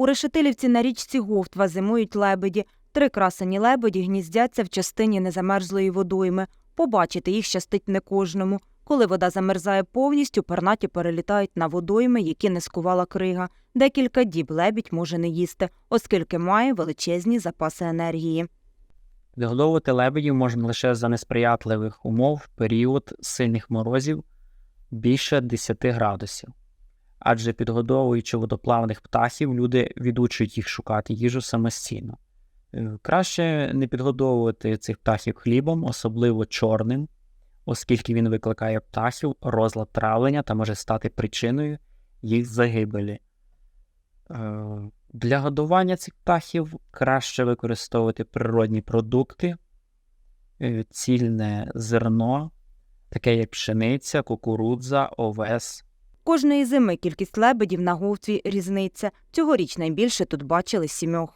У Решетилівці на річці Говтва зимують лебеді. Три красені лебеді гніздяться в частині незамерзлої водойми. Побачити їх щастить не кожному. Коли вода замерзає повністю, пернаті перелітають на водойми, які не скувала крига. Декілька діб лебідь може не їсти, оскільки має величезні запаси енергії. Відгодовувати лебедів можна лише за несприятливих умов період сильних морозів більше 10 градусів. Адже підгодовуючи водоплавних птахів, люди відучують їх шукати їжу самостійно. Е, Краще не підгодовувати цих птахів хлібом, особливо чорним, оскільки він викликає птахів розлад травлення та може стати причиною їх загибелі. Е, Для годування цих птахів краще використовувати природні продукти, е, цільне зерно, таке як пшениця, кукурудза, овес. Кожної зими кількість лебедів на говтві різниця. Цьогоріч найбільше тут бачили сімьох.